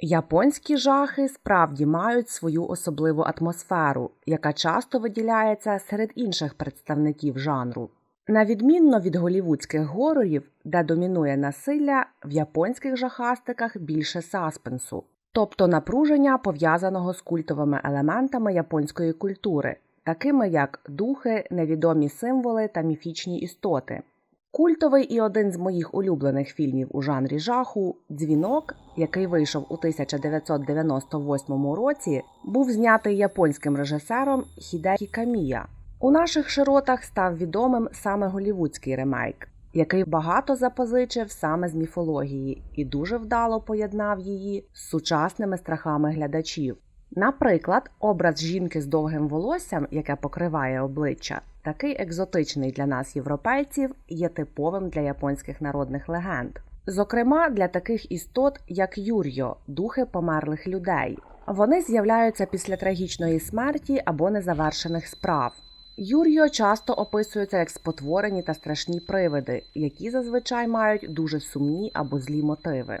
Японські жахи справді мають свою особливу атмосферу, яка часто виділяється серед інших представників жанру. На відмінно від голівудських горорів, де домінує насилля, в японських жахастиках більше саспенсу, тобто напруження пов'язаного з культовими елементами японської культури, такими як духи, невідомі символи та міфічні істоти. Культовий і один з моїх улюблених фільмів у жанрі жаху Дзвінок, який вийшов у 1998 році, був знятий японським режисером Хідекі Камія. У наших широтах став відомим саме голівудський ремейк, який багато запозичив саме з міфології і дуже вдало поєднав її з сучасними страхами глядачів. Наприклад, образ жінки з довгим волоссям, яке покриває обличчя, такий екзотичний для нас, європейців, є типовим для японських народних легенд. Зокрема, для таких істот, як Юр'йо, духи померлих людей. Вони з'являються після трагічної смерті або незавершених справ. Юр'йо часто описуються як спотворені та страшні привиди, які зазвичай мають дуже сумні або злі мотиви.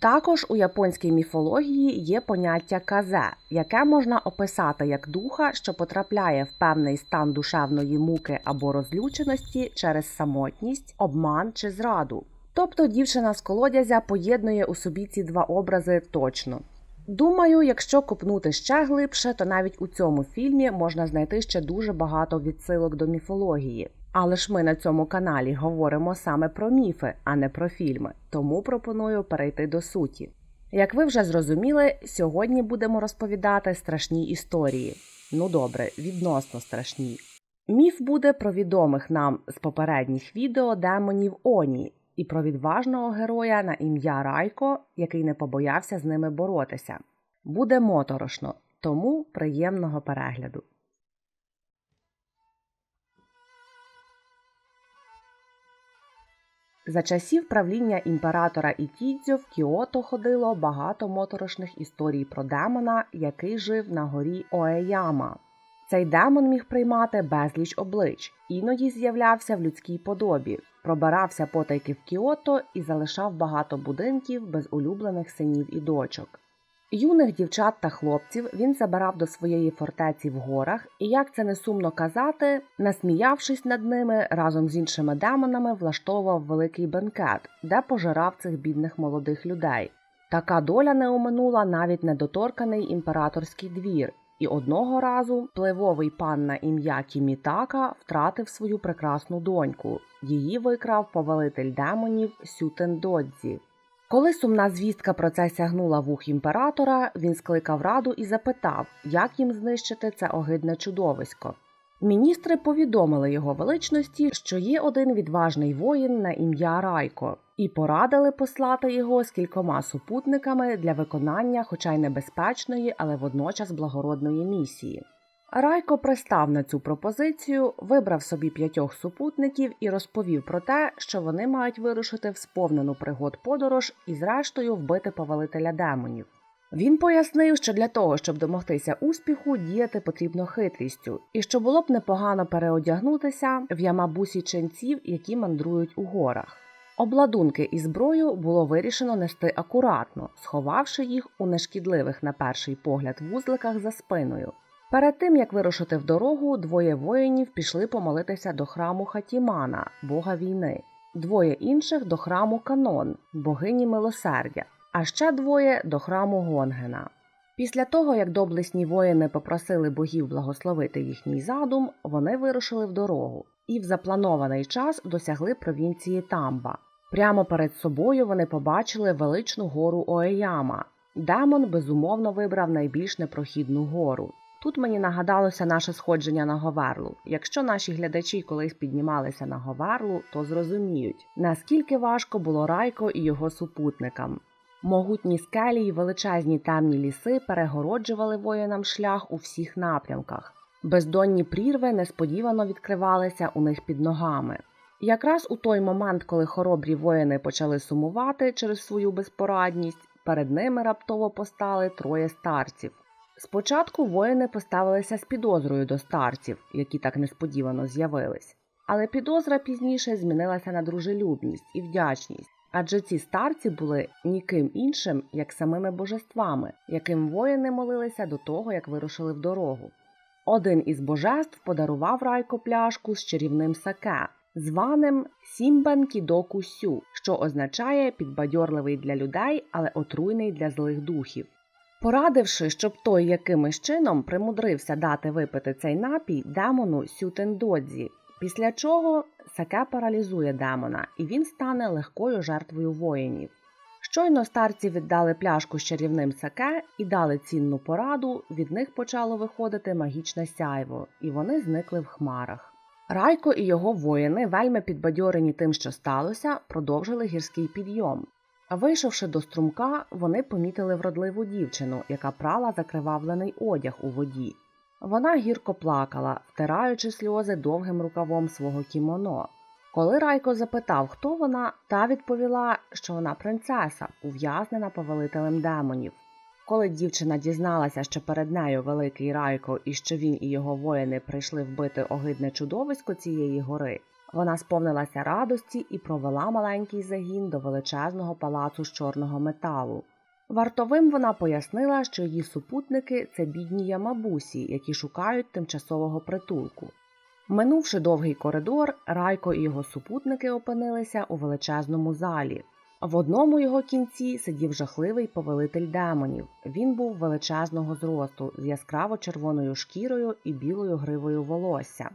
Також у японській міфології є поняття казе, яке можна описати як духа, що потрапляє в певний стан душевної муки або розлюченості через самотність, обман чи зраду. Тобто дівчина з колодязя поєднує у собі ці два образи точно. Думаю, якщо копнути ще глибше, то навіть у цьому фільмі можна знайти ще дуже багато відсилок до міфології. Але ж ми на цьому каналі говоримо саме про міфи, а не про фільми, тому пропоную перейти до суті. Як ви вже зрозуміли, сьогодні будемо розповідати страшні історії. Ну добре, відносно страшні. Міф буде про відомих нам з попередніх відео демонів Оні і про відважного героя на ім'я Райко, який не побоявся з ними боротися. Буде моторошно, тому приємного перегляду. За часів правління імператора Ітідзьо в Кіото ходило багато моторошних історій про демона, який жив на горі Оеяма. Цей демон міг приймати безліч облич, іноді з'являвся в людській подобі, пробирався потайки в Кіото і залишав багато будинків без улюблених синів і дочок. Юних дівчат та хлопців він забирав до своєї фортеці в горах, і, як це не сумно казати, насміявшись над ними, разом з іншими демонами влаштовував великий бенкет, де пожирав цих бідних молодих людей. Така доля не оминула навіть недоторканий імператорський двір, і одного разу пливовий пан на ім'я Кімітака втратив свою прекрасну доньку. Її викрав повелитель демонів Сютен Додзі. Коли сумна звістка про це сягнула вух імператора, він скликав раду і запитав, як їм знищити це огидне чудовисько. Міністри повідомили його величності, що є один відважний воїн на ім'я Райко, і порадили послати його з кількома супутниками для виконання, хоча й небезпечної, але водночас благородної місії. Райко пристав на цю пропозицію, вибрав собі п'ятьох супутників і розповів про те, що вони мають вирушити в сповнену пригод подорож і, зрештою, вбити повелителя демонів. Він пояснив, що для того, щоб домогтися успіху, діяти потрібно хитрістю, і що було б непогано переодягнутися в ямабусі ченців, які мандрують у горах. Обладунки і зброю було вирішено нести акуратно, сховавши їх у нешкідливих на перший погляд вузликах за спиною. Перед тим як вирушити в дорогу, двоє воїнів пішли помолитися до храму Хатімана, бога війни, двоє інших до храму Канон, богині милосердя, а ще двоє до храму Гонгена. Після того, як доблесні воїни попросили богів благословити їхній задум, вони вирушили в дорогу і в запланований час досягли провінції Тамба. Прямо перед собою вони побачили величну гору Оеяма. Демон безумовно вибрав найбільш непрохідну гору. Тут мені нагадалося наше сходження на Говерлу. Якщо наші глядачі колись піднімалися на Говерлу, то зрозуміють, наскільки важко було Райко і його супутникам. Могутні скелі й величезні темні ліси перегороджували воїнам шлях у всіх напрямках. Бездонні прірви несподівано відкривалися у них під ногами. Якраз у той момент, коли хоробрі воїни почали сумувати через свою безпорадність, перед ними раптово постали троє старців. Спочатку воїни поставилися з підозрою до старців, які так несподівано з'явились, але підозра пізніше змінилася на дружелюбність і вдячність. Адже ці старці були ніким іншим, як самими божествами, яким воїни молилися до того, як вирушили в дорогу. Один із божеств подарував Райко пляшку з чарівним саке, званим Сімбен Кідоку що означає підбадьорливий для людей, але отруйний для злих духів. Порадивши, щоб той якимось чином примудрився дати випити цей напій демону Сютендодзі, після чого саке паралізує демона, і він стане легкою жертвою воїнів. Щойно старці віддали пляшку з чарівним саке і дали цінну пораду, від них почало виходити магічне сяйво, і вони зникли в хмарах. Райко і його воїни, вельми підбадьорені тим, що сталося, продовжили гірський підйом. Вийшовши до струмка, вони помітили вродливу дівчину, яка прала закривавлений одяг у воді. Вона гірко плакала, втираючи сльози довгим рукавом свого кімоно. Коли Райко запитав, хто вона, та відповіла, що вона принцеса, ув'язнена повелителем демонів. Коли дівчина дізналася, що перед нею великий Райко і що він і його воїни прийшли вбити огидне чудовисько цієї гори, вона сповнилася радості і провела маленький загін до величезного палацу з чорного металу. Вартовим вона пояснила, що її супутники це бідні ямабусі, які шукають тимчасового притулку. Минувши довгий коридор, Райко і його супутники опинилися у величезному залі. В одному його кінці сидів жахливий повелитель демонів. Він був величезного зросту з яскраво червоною шкірою і білою гривою волосся.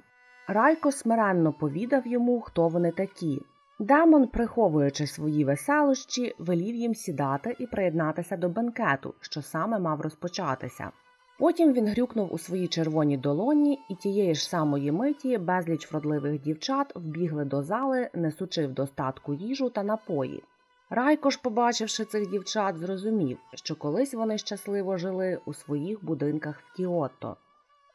Райко смиренно повідав йому, хто вони такі. Демон, приховуючи свої веселощі, велів їм сідати і приєднатися до бенкету, що саме мав розпочатися. Потім він грюкнув у свої червоні долоні, і тієї ж самої миті безліч вродливих дівчат вбігли до зали, несучи в достатку їжу та напої. Райко ж, побачивши цих дівчат, зрозумів, що колись вони щасливо жили у своїх будинках в Кіото.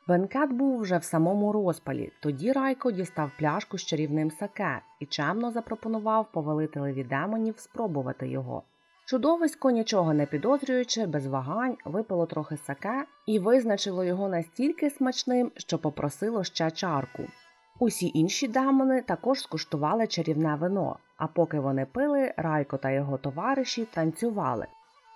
Бенкет був вже в самому розпалі. Тоді Райко дістав пляшку з чарівним саке і чемно запропонував повелителеві демонів спробувати його. Чудовисько, нічого не підозрюючи, без вагань випило трохи саке і визначило його настільки смачним, що попросило ще чарку. Усі інші демони також скуштували чарівне вино, а поки вони пили, Райко та його товариші танцювали.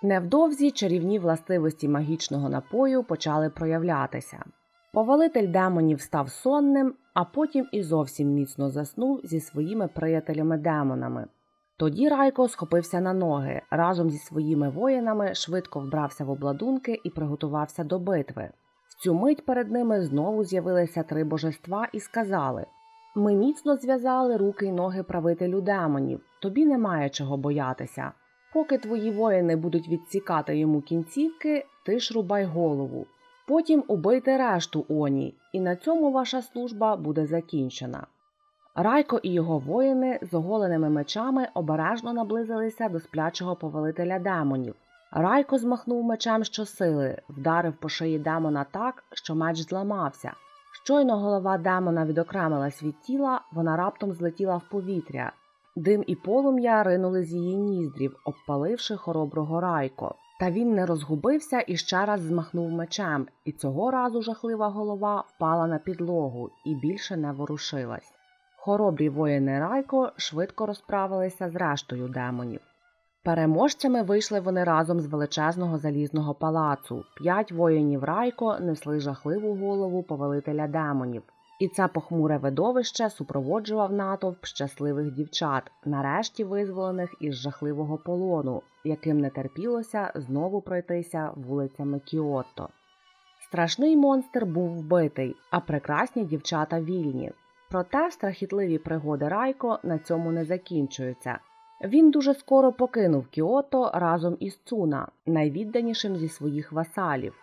Невдовзі чарівні властивості магічного напою почали проявлятися. Повелитель демонів став сонним, а потім і зовсім міцно заснув зі своїми приятелями-демонами. Тоді Райко схопився на ноги, разом зі своїми воїнами швидко вбрався в обладунки і приготувався до битви. В цю мить перед ними знову з'явилися три божества і сказали Ми міцно зв'язали руки й ноги правителю демонів, тобі немає чого боятися. Поки твої воїни будуть відсікати йому кінцівки, ти ж рубай голову. Потім убийте решту Оні, і на цьому ваша служба буде закінчена. Райко і його воїни з оголеними мечами обережно наблизилися до сплячого повелителя демонів. Райко змахнув мечем щосили, вдарив по шиї демона так, що меч зламався. Щойно голова демона відокремилась від тіла, вона раптом злетіла в повітря. Дим і полум'я ринули з її ніздрів, обпаливши хороброго райко. Та він не розгубився і ще раз змахнув мечем, і цього разу жахлива голова впала на підлогу і більше не ворушилась. Хоробрі воїни Райко швидко розправилися з рештою демонів. Переможцями вийшли вони разом з величезного залізного палацу. П'ять воїнів Райко несли жахливу голову повелителя демонів. І це похмуре видовище супроводжував натовп щасливих дівчат, нарешті визволених із жахливого полону, яким не терпілося знову пройтися вулицями Кіото. Страшний монстр був вбитий, а прекрасні дівчата вільні. Проте страхітливі пригоди Райко на цьому не закінчуються. Він дуже скоро покинув Кіото разом із Цуна, найвідданішим зі своїх васалів.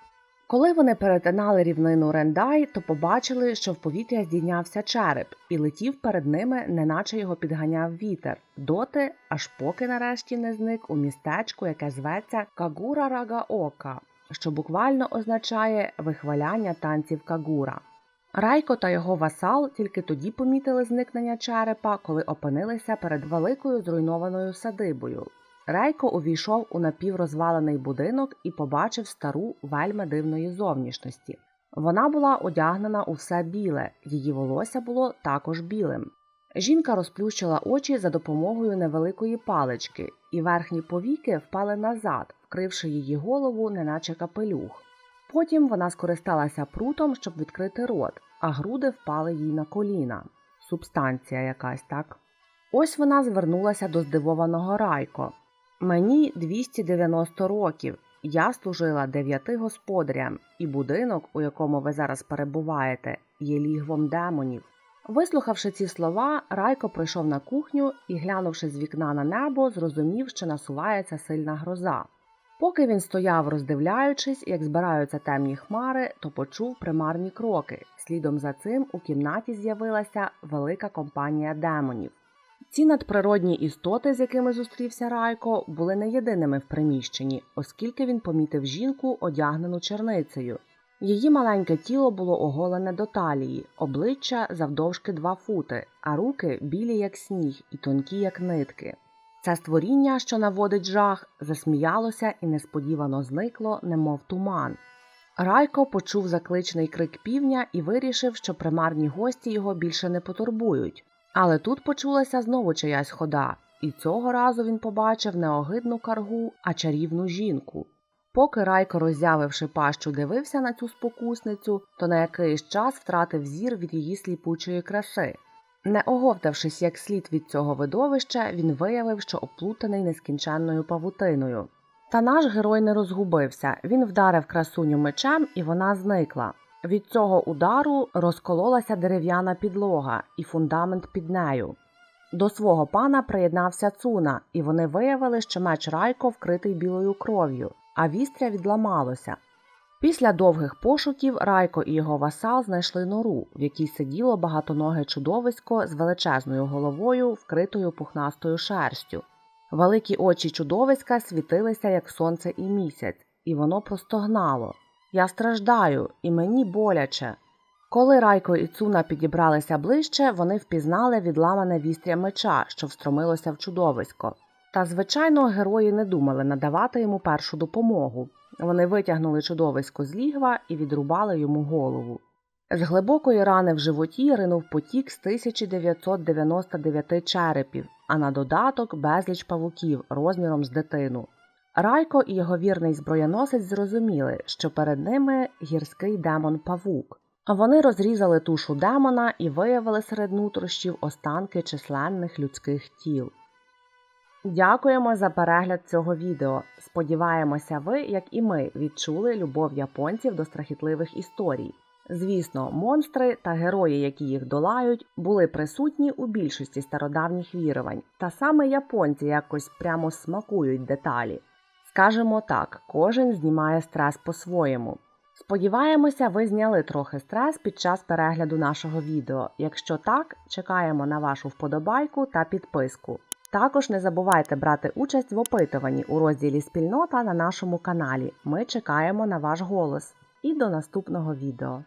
Коли вони перетинали рівнину Рендай, то побачили, що в повітря здійнявся череп і летів перед ними, неначе його підганяв вітер, доти, аж поки нарешті не зник у містечку, яке зветься Кагура Рага Ока, що буквально означає вихваляння танців Кагура. Райко та його васал тільки тоді помітили зникнення черепа, коли опинилися перед великою зруйнованою садибою. Райко увійшов у напіврозвалений будинок і побачив стару вельми дивної зовнішності. Вона була одягнена у все біле, її волосся було також білим. Жінка розплющила очі за допомогою невеликої палички, і верхні повіки впали назад, вкривши її голову, неначе капелюх. Потім вона скористалася прутом, щоб відкрити рот, а груди впали їй на коліна. Субстанція якась так. Ось вона звернулася до здивованого Райко. Мені 290 років. Я служила дев'яти господарям, і будинок, у якому ви зараз перебуваєте, є лігвом демонів. Вислухавши ці слова, Райко прийшов на кухню і, глянувши з вікна на небо, зрозумів, що насувається сильна гроза. Поки він стояв, роздивляючись, як збираються темні хмари, то почув примарні кроки. Слідом за цим у кімнаті з'явилася велика компанія демонів. Ці надприродні істоти, з якими зустрівся Райко, були не єдиними в приміщенні, оскільки він помітив жінку, одягнену черницею. Її маленьке тіло було оголене до талії, обличчя завдовжки два фути, а руки білі, як сніг, і тонкі, як нитки. Це створіння, що наводить жах, засміялося і несподівано зникло, немов туман. Райко почув закличний крик півня і вирішив, що примарні гості його більше не потурбують. Але тут почулася знову чиясь хода, і цього разу він побачив не огидну каргу, а чарівну жінку. Поки Райко, роззявивши пащу, дивився на цю спокусницю, то на якийсь час втратив зір від її сліпучої краси. Не оговтавшись як слід від цього видовища, він виявив, що оплутаний нескінченною павутиною. Та наш герой не розгубився. Він вдарив красуню мечем, і вона зникла. Від цього удару розкололася дерев'яна підлога і фундамент під нею. До свого пана приєднався Цуна, і вони виявили, що меч Райко вкритий білою кров'ю, а вістря відламалося. Після довгих пошуків Райко і його васал знайшли нору, в якій сиділо багатоноге чудовисько з величезною головою, вкритою пухнастою шерстю. Великі очі чудовиська світилися, як сонце і місяць, і воно простогнало. Я страждаю, і мені боляче. Коли Райко і Цуна підібралися ближче, вони впізнали відламане вістря меча, що встромилося в чудовисько. Та, звичайно, герої не думали надавати йому першу допомогу. Вони витягнули чудовисько з лігва і відрубали йому голову. З глибокої рани в животі ринув потік з 1999 черепів, а на додаток безліч павуків розміром з дитину. Райко і його вірний зброєносець зрозуміли, що перед ними гірський демон павук. Вони розрізали тушу демона і виявили серед нутрощів останки численних людських тіл. Дякуємо за перегляд цього відео. Сподіваємося, ви, як і ми, відчули любов японців до страхітливих історій. Звісно, монстри та герої, які їх долають, були присутні у більшості стародавніх вірувань, та саме японці якось прямо смакують деталі. Скажемо так, кожен знімає стрес по-своєму. Сподіваємося, ви зняли трохи стрес під час перегляду нашого відео. Якщо так, чекаємо на вашу вподобайку та підписку. Також не забувайте брати участь в опитуванні у розділі Спільнота на нашому каналі. Ми чекаємо на ваш голос. І до наступного відео.